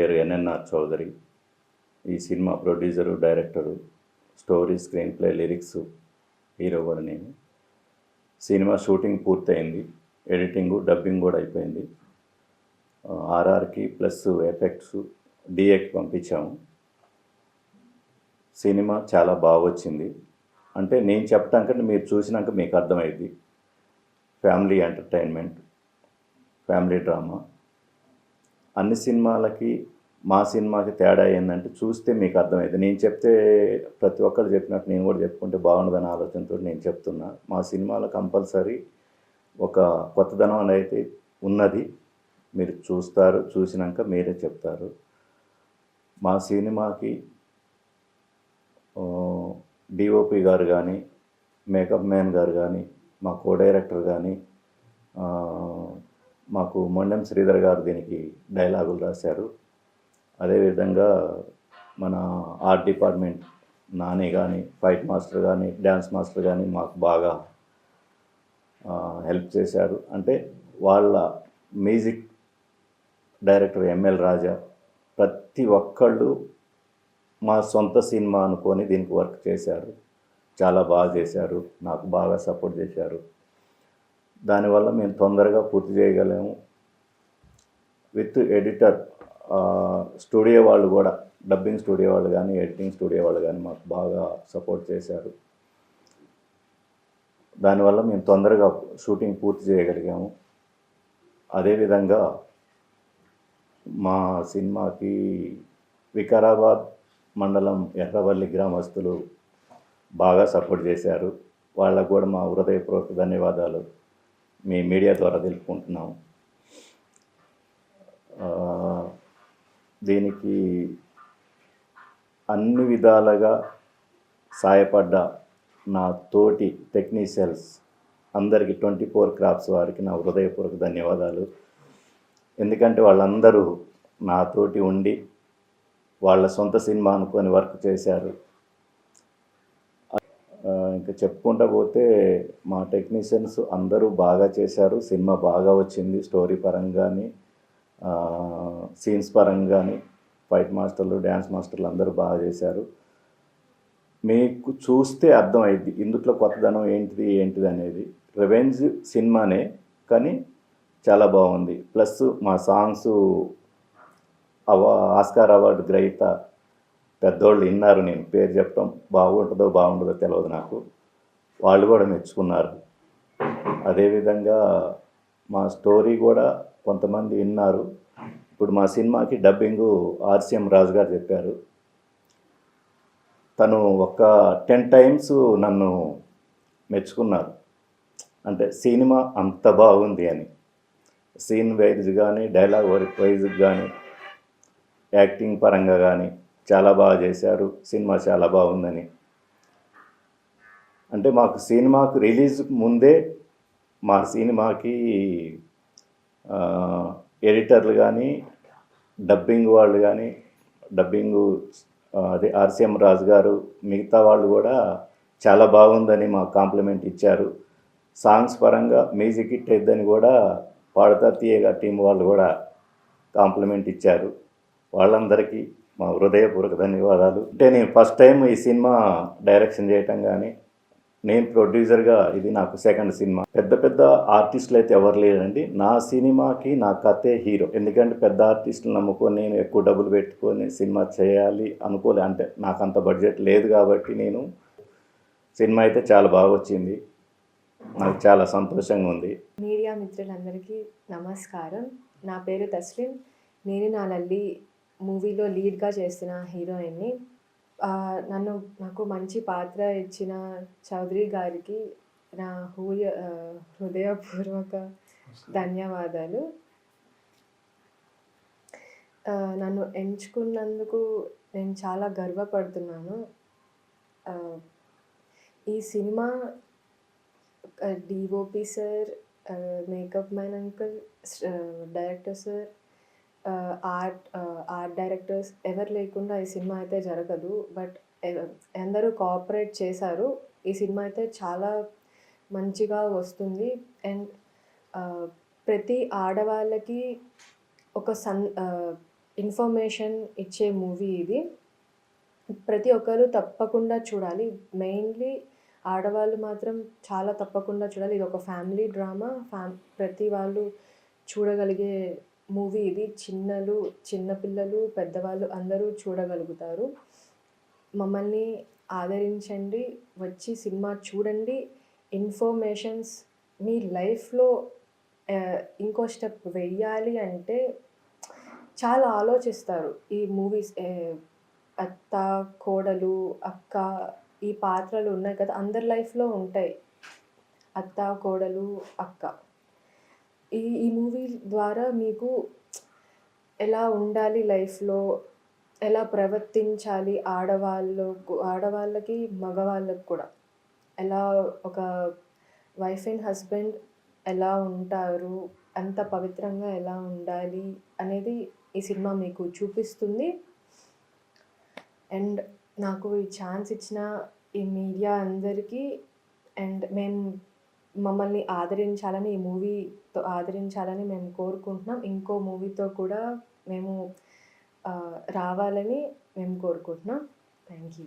పేరు ఎన్ఎన్ఆర్ చౌదరి. ఈ cinema producer director story screenplay lyrics hero కూడా నేను. సినిమా షూటింగ్ పూర్తయింది. ఎడిటింగు డబ్బింగ్ కూడా అయిపోయింది. ఆర్ఆర్కి ప్లస్ ఎఫెక్ట్స్ డిఏకి పంపించాము. సినిమా చాలా బాగా వచ్చింది. అంటే నేను చెప్పడం కంటే మీరు చూసినాక మీకు అర్థమైంది ఫ్యామిలీ ఎంటర్టైన్మెంట్ ఫ్యామిలీ డ్రామా. అన్ని సినిమాలకి మా సినిమాకి తేడా ఏంటంటే చూస్తే మీకు అర్థమైంది నేను చెప్తే ప్రతి ఒక్కరు చెప్పినట్టు నేను కూడా చెప్పుకుంటే బాగుండదనే ఆలోచనతో నేను చెప్తున్నా. మా సినిమాలో కంపల్సరీ ఒక కొత్తదనం అనేది ఉన్నది. మీరు చూస్తారు చూసినాక మీరే చెప్తారు. మా సినిమాకి డిఓపి గారు కానీ మేకప్ మ్యాన్ గారు కానీ మా కో డైరెక్టర్ కానీ మాకు మొండెం శ్రీధర్ గారు దీనికి డైలాగులు రాశారు. అదేవిధంగా మన ఆర్ట్ డిపార్ట్మెంట్ నాని కానీ ఫైట్ మాస్టర్ కానీ డ్యాన్స్ మాస్టర్ కానీ మాకు బాగా హెల్ప్ చేశారు. అంటే వాళ్ళ మ్యూజిక్ డైరెక్టర్ ఎంఎల్ రాజా ప్రతి ఒక్కళ్ళు మా సొంత సినిమా అనుకొని దీనికి వర్క్ చేశారు. చాలా బాగా చేశారు. నాకు బాగా సపోర్ట్ చేశారు. దానివల్ల మేము తొందరగా పూర్తి చేయగలము. విత్ ఎడిటర్ స్టూడియో వాళ్ళు కూడా డబ్బింగ్ స్టూడియో వాళ్ళు కానీ ఎడిటింగ్ స్టూడియో వాళ్ళు కానీ మాకు బాగా సపోర్ట్ చేశారు. దానివల్ల మేము తొందరగా షూటింగ్ పూర్తి చేయగలిగాము. అదేవిధంగా మా సినిమాకి వికారాబాద్ మండలం ఎర్రవల్లి గ్రామస్తులు బాగా సపోర్ట్ చేశారు. వాళ్ళకు కూడా మా హృదయపూర్వక ధన్యవాదాలు. మీ మీడియా ద్వారా తెలుపుకుంటున్నాము. దీనికి అన్ని విధాలుగా సాయపడ్డ నా తోటి టెక్నీషియన్స్ అందరికీ ట్వంటీ ఫోర్ క్రాప్స్ వారికి నా హృదయపూర్వక ధన్యవాదాలు. ఎందుకంటే వాళ్ళందరూ నాతోటి ఉండి వాళ్ళ సొంత సినిమా అనుకొని వర్క్ చేశారు. ఇంకా చెప్పుకుంటా పోతే మా టెక్నీషియన్స్ అందరూ బాగా చేశారు. సినిమా బాగా వచ్చింది స్టోరీ పరంగాని సీన్స్ పరంగాని ఫైట్ మాస్టర్లు డ్యాన్స్ మాస్టర్లు అందరూ బాగా చేశారు. మీకు చూస్తే అర్థమైంది ఇందుట్లో కొత్తదనం ఏంటిది ఏంటిది అనేది. రివెంజ్ సినిమానే కానీ చాలా బాగుంది. ప్లస్ మా సాంగ్స్ అవ ఆస్కార్ అవార్డు గ్రహీత పెద్దోళ్ళు విన్నారు నేను పేరు చెప్పడం బాగుంటుందో బాగుంటుందో తెలియదు నాకు. వాళ్ళు కూడా మెచ్చుకున్నారు. అదేవిధంగా మా స్టోరీ కూడా కొంతమంది విన్నారు. ఇప్పుడు మా సినిమాకి డబ్బింగు ఆర్సిఎం రాజు గారు చెప్పారు. తను ఒక టెన్ టైమ్స్ నన్ను మెచ్చుకున్నారు. అంటే సినిమా అంత బాగుంది అని. సీన్ వైజ్ కానీ డైలాగ్ వైజ్ కానీ యాక్టింగ్ పరంగా కానీ చాలా బాగా చేశారు. సినిమా చాలా బాగుందని. అంటే మాకు సినిమాకు రిలీజ్ ముందే మా సినిమాకి ఎడిటర్లు కానీ డబ్బింగ్ వాళ్ళు కానీ డబ్బింగు అదే ఆర్సీఎం రాజు గారు మిగతా వాళ్ళు కూడా చాలా బాగుందని మాకు కాంప్లిమెంట్ ఇచ్చారు. సాంగ్స్ పరంగా మ్యూజిక్ హిట్ అయిద్దని కూడా పాడతా తీయగా టీం వాళ్ళు కూడా కాంప్లిమెంట్ ఇచ్చారు. వాళ్ళందరికీ మా హృదయపూర్వక ధన్యవాదాలు. అంటే నేను ఫస్ట్ టైం ఈ సినిమా డైరెక్షన్ చేయటం కానీ నేను ప్రొడ్యూసర్గా ఇది నాకు సెకండ్ సినిమా. పెద్ద పెద్ద ఆర్టిస్టులు అయితే ఎవరు లేరండి. నా సినిమాకి నా కథే హీరో ఎందుకంటే పెద్ద ఆర్టిస్టులు నమ్ముకొని నేను ఎక్కువ డబ్బులు పెట్టుకొని సినిమా చేయాలి అనుకోలే. అంటే నాకు అంత బడ్జెట్ లేదు కాబట్టి నేను సినిమా అయితే చాలా బాగా వచ్చింది. నాకు చాలా సంతోషంగా ఉంది. మీడియా మిత్రులందరికీ నమస్కారం. నా పేరు తస్లిం. నేను నా లల్లి మూవీలో లీడ్గా చేస్తున్న హీరోయిన్ని నన్ను నాకు మంచి పాత్ర ఇచ్చిన చౌదరి గారికి నా హూయ హృదయపూర్వక ధన్యవాదాలు. నన్ను ఎంచుకున్నందుకు నేను చాలా గర్వపడుతున్నాను. ఈ cinema DOP sir makeup man uncle director sir art art directors ఎవరు లేకుండా ఈ సినిమా అయితే జరగదు. బట్ అందరూ కోఆపరేట్ చేశారు. ఈ సినిమా అయితే చాలా మంచిగా వస్తుంది. అండ్ uh, ప్రతి ఆడవాళ్ళకి ఒక సన్ uh, ఇన్ఫర్మేషన్ ఇచ్చే మూవీ ఇది. ప్రతి ఒక్కరు తప్పకుండా చూడాలి. మెయిన్లీ ఆడవాళ్ళు మాత్రం చాలా తప్పకుండా చూడాలి. ఇది ఒక ఫ్యామిలీ డ్రామా ఫ్యామ్ ప్రతి వాళ్ళు చూడగలిగే మూవీ ఇది. చిన్నలు చిన్నపిల్లలు పెద్దవాళ్ళు అందరూ చూడగలుగుతారు. మమ్మల్ని ఆదరించండి. వచ్చి సినిమా చూడండి. ఇన్ఫర్మేషన్స్ మీ లైఫ్లో ఇంకో స్టెప్ వెయ్యాలి అంటే చాలా ఆలోచిస్తారు. ఈ మూవీస్ అత్త కోడలు అక్క ఈ పాత్రలు ఉన్నాయి కదా అందరి లైఫ్లో ఉంటాయి. అత్త కోడలు అక్క. ఈ ఈ మూవీ ద్వారా మీకు ఎలా ఉండాలి లైఫ్లో? ఎలా ప్రవర్తించాలి ఆడవాళ్ళకు ఆడవాళ్ళకి మగవాళ్ళకి కూడా? ఎలా ఒక వైఫ్ అండ్ హస్బెండ్ ఎలా ఉంటారు? అంత పవిత్రంగా ఎలా ఉండాలి అనేది ఈ సినిమా మీకు చూపిస్తుంది. అండ్ నాకు ఈ ఛాన్స్ ఇచ్చిన ఈ మీడియా అందరికీ అండ్ మేము మమ్మల్ని ఆదరించాలని ఈ మూవీతో ఆదరించాలని మేము కోరుకుంటున్నాం. ఇంకో మూవీతో కూడా మేము రావాలని మేము కోరుకుంటున్నాం. Thank you